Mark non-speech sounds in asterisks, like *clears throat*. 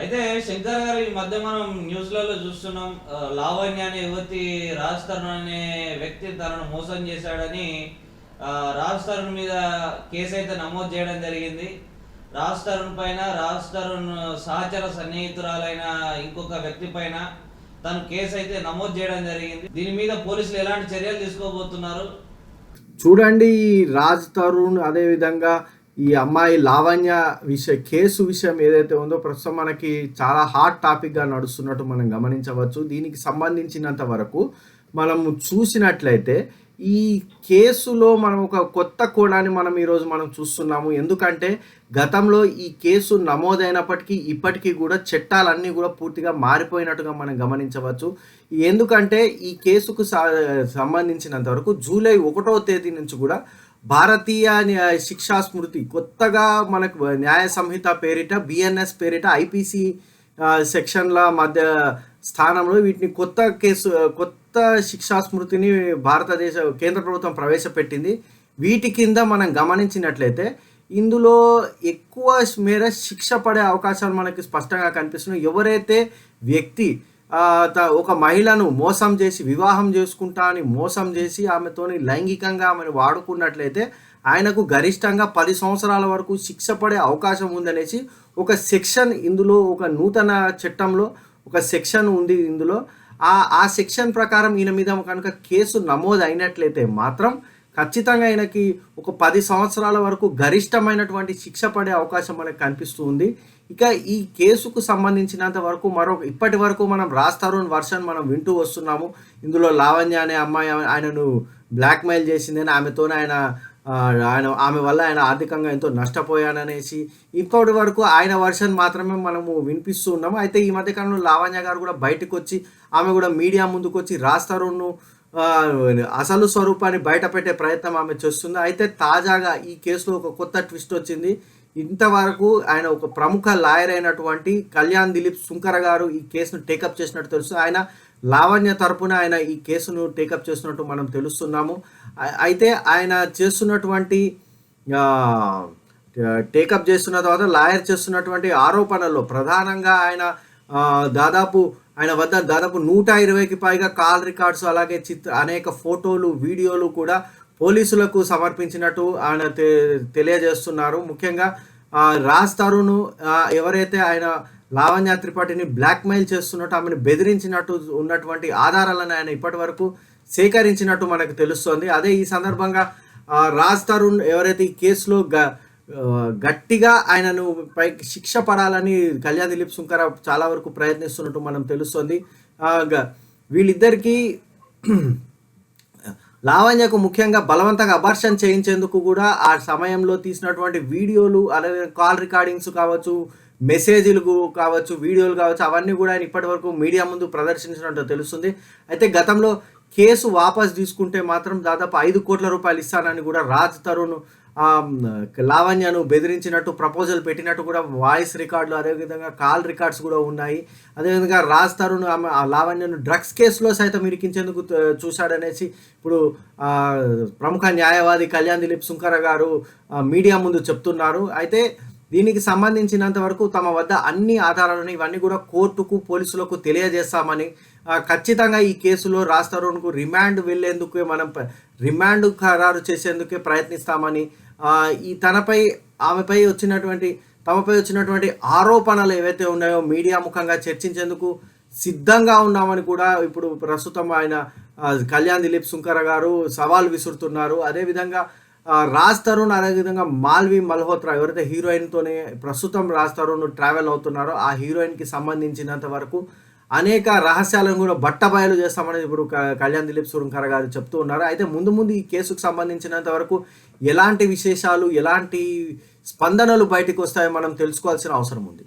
అయితే శంకర్ గారు ఈ మధ్య మనం న్యూస్లలో చూస్తున్నాం లావణ్య అనే యువతి రాజ్ తరుణ్ అనే వ్యక్తి తనను మోసం చేశాడని రాజ్ తరుణ్ మీద కేసు అయితే నమోదు చేయడం జరిగింది. రాజ్ తరుణ్ పైన రాజ్ తరుణ్ సహచర సన్నిహితురాలైన ఇంకొక వ్యక్తి పైన తను కేసు అయితే నమోదు చేయడం జరిగింది. దీని మీద పోలీసులు ఎలాంటి చర్యలు తీసుకోబోతున్నారు? చూడండి రాజ్ తరుణ్ అదేవిధంగా ఈ అమ్మాయి లావణ్య విషయ కేసు విషయం ఏదైతే ఉందో ప్రస్తుతం మనకి చాలా హాట్ టాపిక్గా నడుస్తున్నట్టు మనం గమనించవచ్చు. దీనికి సంబంధించినంత వరకు మనము చూసినట్లయితే ఈ కేసులో మనం ఒక కొత్త కోణాన్ని మనం ఈరోజు మనం చూస్తున్నాము. ఎందుకంటే గతంలో ఈ కేసు నమోదైనప్పటికీ ఇప్పటికీ కూడా చట్టాలన్నీ కూడా పూర్తిగా మారిపోయినట్టుగా మనం గమనించవచ్చు. ఎందుకంటే ఈ కేసుకు సంబంధించినంత వరకు జూలై ఒకటో తేదీ నుంచి కూడా భారతీయ శిక్షా స్మృతి కొత్తగా మనకు న్యాయ సంహిత పేరిట బిఎన్ఎస్ పేరిట ఐపీసీ సెక్షన్ల మధ్య స్థానంలో వీటిని కొత్త కేసు కొత్త శిక్షా స్మృతిని భారతదేశ కేంద్ర ప్రభుత్వం ప్రవేశపెట్టింది. వీటి కింద మనం గమనించినట్లయితే ఇందులో ఎక్కువ మేర శిక్ష పడే అవకాశాలు మనకి స్పష్టంగా కనిపిస్తున్నాయి. ఎవరైతే వ్యక్తి ఒక మహిళను మోసం చేసి వివాహం చేసుకుంటా అని మోసం చేసి ఆమెతోని లైంగికంగా ఆమెను వాడుకున్నట్లయితే ఆయనకు గరిష్టంగా పది సంవత్సరాల వరకు శిక్ష పడే అవకాశం ఉందనేసి ఒక సెక్షన్ ఇందులో ఒక నూతన చట్టంలో ఒక సెక్షన్ ఉంది ఇందులో. ఆ ఆ సెక్షన్ ప్రకారం ఈయన మీద కనుక కేసు నమోదు అయినట్లయితే మాత్రం ఖచ్చితంగా ఆయనకి ఒక పది సంవత్సరాల వరకు గరిష్టమైనటువంటి శిక్ష పడే అవకాశం మనకు కనిపిస్తూ ఉంది ఇక ఈ కేసుకు సంబంధించినంత వరకు మరో ఇప్పటి వరకు మనం రాస్తారోన్ వర్షన్ మనం వింటూ వస్తున్నాము. ఇందులో లావణ్య అనే అమ్మాయి ఆయనను బ్లాక్మెయిల్ చేసిందని ఆమెతోనే ఆయన ఆయన ఆమె వల్ల ఆయన ఆర్థికంగా ఎంతో నష్టపోయాననేసి ఇంకోటి వరకు ఆయన వర్షన్ మాత్రమే మనము వినిపిస్తూ ఉన్నాము. అయితే ఈ మధ్యకాలంలో లావణ్య గారు కూడా బయటకు వచ్చి ఆమె కూడా మీడియా ముందుకు వచ్చి రాస్తారోను అసలు స్వరూపాన్ని బయటపెట్టే ప్రయత్నం ఆమె చేస్తుంది. అయితే తాజాగా ఈ కేసులో ఒక కొత్త ట్విస్ట్ వచ్చింది. ఇంతవరకు ఆయన ఒక ప్రముఖ లాయర్ అయినటువంటి కళ్యాణ్ దిలీప్ సుంకర గారు ఈ కేసును టేకప్ చేసినట్టు తెలుసు. ఆయన లావణ్య తరపున ఆయన ఈ కేసును టేకప్ చేస్తున్నట్టు మనం తెలుస్తున్నాము. అయితే ఆయన చేస్తున్నటువంటి టేకప్ చేస్తున్న తర్వాత లాయర్ చేస్తున్నటువంటి ఆరోపణల్లో ప్రధానంగా ఆయన దాదాపు ఆయన వద్ద దాదాపు నూట ఇరవైకి పైగా కాల్ రికార్డ్స్ అలాగే చిత్ర అనేక ఫోటోలు వీడియోలు కూడా పోలీసులకు సమర్పించినట్టు ఆయన తె- తెలియజేస్తున్నారు. ముఖ్యంగా రాజ్ తరుణ్ ఎవరైతే ఆయన లావణ్య త్రిపాఠిని బ్లాక్మెయిల్ చేస్తున్నట్టు ఆమెను బెదిరించినట్టు ఉన్నటువంటి ఆధారాలను ఆయన ఇప్పటి వరకు సేకరించినట్టు మనకు తెలుస్తోంది. అదే ఈ సందర్భంగా రాజ్ తరుణ్ ఎవరైతే ఈ కేసులో గ గట్టిగా ఆయనను పై శిక్ష పడాలని కళ్యాణ్ దిలీప్ సుంకర చాలా వరకు ప్రయత్నిస్తున్నట్టు మనం తెలుస్తుంది. వీళ్ళిద్దరికీ *clears throat* లావణ్యకు ముఖ్యంగా బలవంతంగా అబార్షన్ చేయించేందుకు కూడా ఆ సమయంలో తీసినటువంటి వీడియోలు అలాగే కాల్ రికార్డింగ్స్ కావచ్చు మెసేజ్లు కావచ్చు వీడియోలు కావచ్చు అవన్నీ కూడా ఆయన ఇప్పటివరకు మీడియా ముందు ప్రదర్శించినట్టు తెలుస్తుంది. అయితే గతంలో కేసు వాపస్ తీసుకుంటే మాత్రం దాదాపు ఐదు కోట్ల రూపాయలు ఇస్తానని కూడా రాజ్ తరుణ్ లావణ్యను బెదిరించినట్టు ప్రపోజల్ పెట్టినట్టు కూడా వాయిస్ రికార్డులు అదేవిధంగా కాల్ రికార్డ్స్ కూడా ఉన్నాయి. అదేవిధంగా రాజ్ తరుణ్ ఆమె లావణ్యను డ్రగ్స్ కేసులో సైతం ఇరికించేందుకు చూశాడనేసి ఇప్పుడు ప్రముఖ న్యాయవాది కళ్యాణ్ దిలీప్ సుంకర గారు మీడియా ముందు చెప్తున్నారు. అయితే దీనికి సంబంధించినంత వరకు తమ వద్ద అన్ని ఆధారాలను ఇవన్నీ కూడా కోర్టుకు పోలీసులకు తెలియజేస్తామని ఖచ్చితంగా ఈ కేసులో రాస్తారోన్కు రిమాండ్ వెళ్ళేందుకే మనం రిమాండ్ ఖరారు చేసేందుకే ప్రయత్నిస్తామని ఈ తనపై ఆమెపై వచ్చినటువంటి తమపై వచ్చినటువంటి ఆరోపణలు ఏవైతే ఉన్నాయో మీడియా ముఖంగా చర్చించేందుకు సిద్ధంగా ఉన్నామని కూడా ఇప్పుడు ప్రస్తుతం ఆయన కళ్యాణ్ దిలీప్ సుంకర గారు సవాల్ విసురుతున్నారు. అదేవిధంగా రాజ్ తరుణ్ అదేవిధంగా మాల్వి మల్హోత్రా ఎవరైతే హీరోయిన్తోనే ప్రస్తుతం రాజ్ తరుణ్ ట్రావెల్ అవుతున్నారో ఆ హీరోయిన్కి సంబంధించినంత వరకు అనేక రహస్యాలను కూడా బట్టబయలు చేస్తామని ఇప్పుడు క- కళ్యాణ్ దిలీప్ సురంకర్ గారు చెప్తూ ఉన్నారు. అయితే ముందు ముందు ఈ కేసుకు సంబంధించినంత వరకు ఎలాంటి విశేషాలు ఎలాంటి స్పందనలు బయటకు వస్తాయో మనం తెలుసుకోవాల్సిన అవసరం ఉంది.